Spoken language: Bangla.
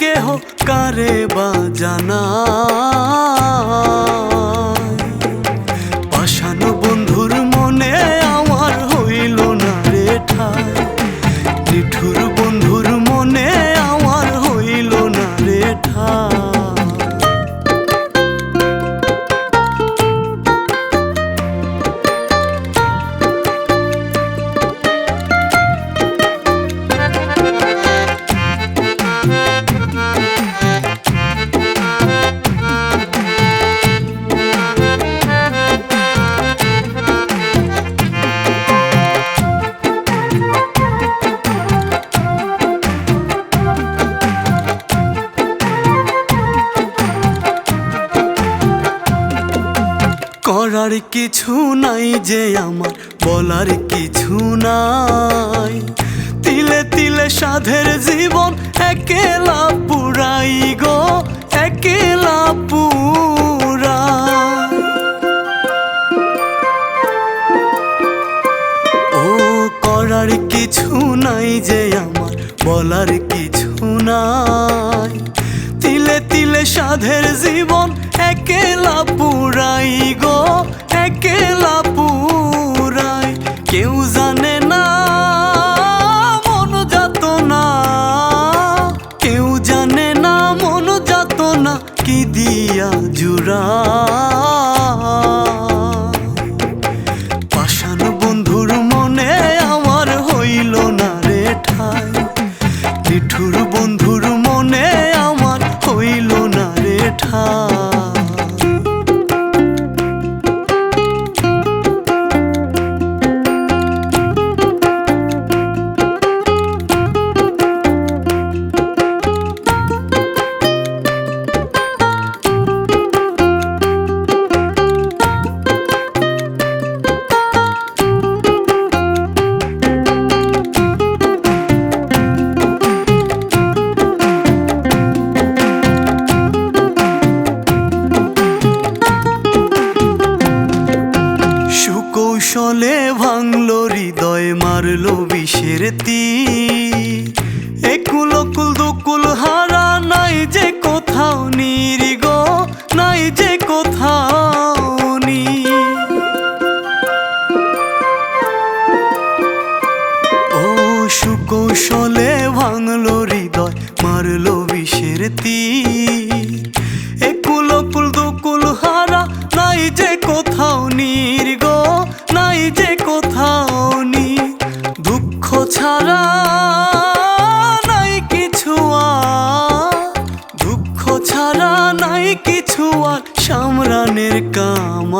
কেহ কারে বা জানা করার কিছু নাই যে আমার, বলার কিছু নাই। তিলে তিলে সাধের জীবন একেলা পুরাই গো, একেলা পুরা ও করার কিছু নাই যে আমার, বলার সাধের জীবন একেলা পুরাই গো, একেলা পুরাই। কেউ জানে না, মন যাত না। কেউ জানে না, মন যাত না, কি দিয়া জুড়া মারলো বিষের তীর। একুল কুল দুকুল হারা, নাই যে কোথাও নিরিগ, নাই যে কোথাও নি ও হৃদয়, মারলো বিষের তীর। একুল কুল দুকুল হারা, নাই যে কোথাও নির্গ, নাই যে কোথাও काम